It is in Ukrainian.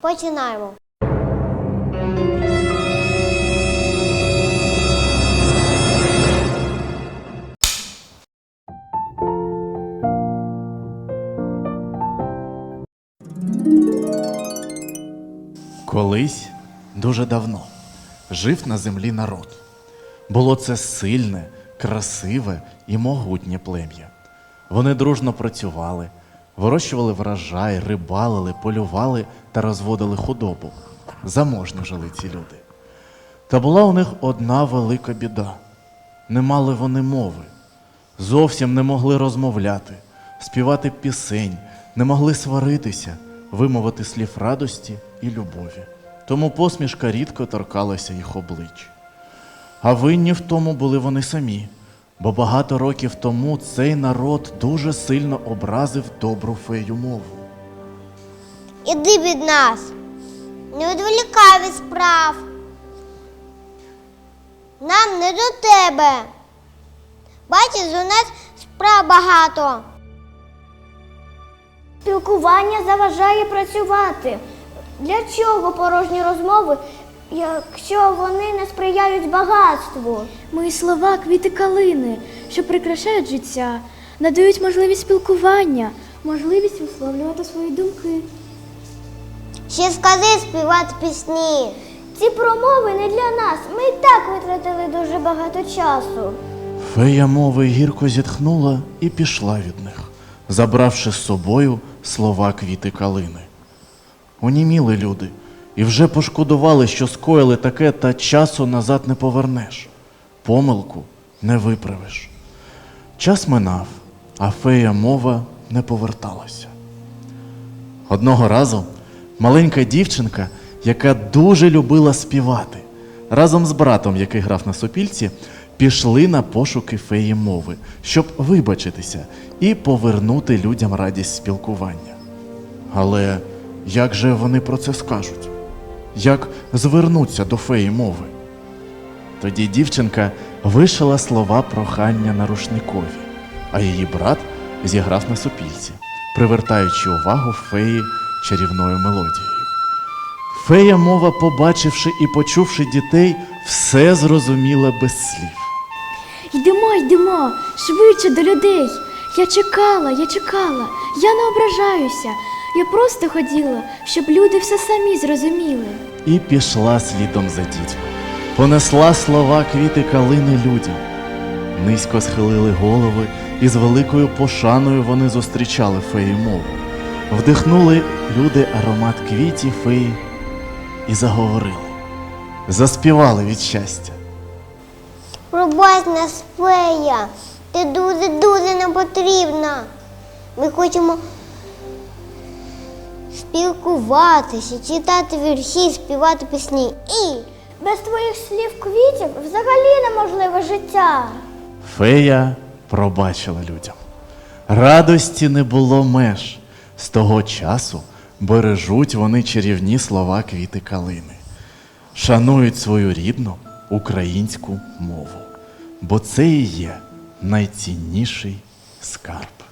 Починаємо. Колись дуже давно жив на землі народ. Було це сильне, красиве і могутнє плем'я. Вони дружно працювали, вирощували врожай, рибалили, полювали та розводили худобу. Заможно жили ці люди. Та була у них одна велика біда. Не мали вони мови, зовсім не могли розмовляти, співати пісень, не могли сваритися, вимовити слів радості і любові. Тому посмішка рідко торкалася їх облич. А винні в тому були вони самі, бо багато років тому цей народ дуже сильно образив добру фею мову. Іди від нас. Не відволікай від справ. Нам не до тебе. Бачиш, у нас справ багато. Спілкування заважає працювати. Для чого порожні розмови, якщо вони не сприяють багатству? Мої слова квіти калини, що прикрашають життя, надають можливість спілкування, можливість висловлювати свої думки. Ще скажи співати пісні. Ці промови не для нас. Ми і так витратили дуже багато часу. Фея мови гірко зітхнула і пішла від них, забравши з собою слова квіти калини. Оніміли люди і вже пошкодували, що скоїли таке, та часу назад не повернеш. Помилку не виправиш. Час минав, а фея мова не поверталася. Одного разу маленька дівчинка, яка дуже любила співати, разом з братом, який грав на сопільці, пішли на пошуки феї мови, щоб вибачитися і повернути людям радість спілкування. Але як же вони про це скажуть? Як звернуться до феї мови? Тоді дівчинка вишила слова прохання на рушникові, а її брат зіграв на сопільці, привертаючи увагу феї чарівною мелодією. Фея мова, побачивши і почувши дітей, все зрозуміла без слів. Йдемо, йдемо, швидше до людей. Я чекала, я чекала, я не ображаюся. Я просто хотіла, щоб люди все самі зрозуміли. І пішла слідом за дітьми. Понесла слова квіти калини людям. Низько схилили голови, і з великою пошаною вони зустрічали феї мову. Вдихнули люди аромат квітів феї і заговорили. Заспівали від щастя. Пробач нас, фея. Ти дуже-дуже нам потрібна. Ми хочемо спілкуватися, читати вірші, співати пісні. І Без твоїх слів квітів взагалі неможливе життя. Фея пробачила людям. Радості не було меж. З того часу бережуть вони чарівні слова квіти калини, шанують свою рідну українську мову, бо це і є найцінніший скарб.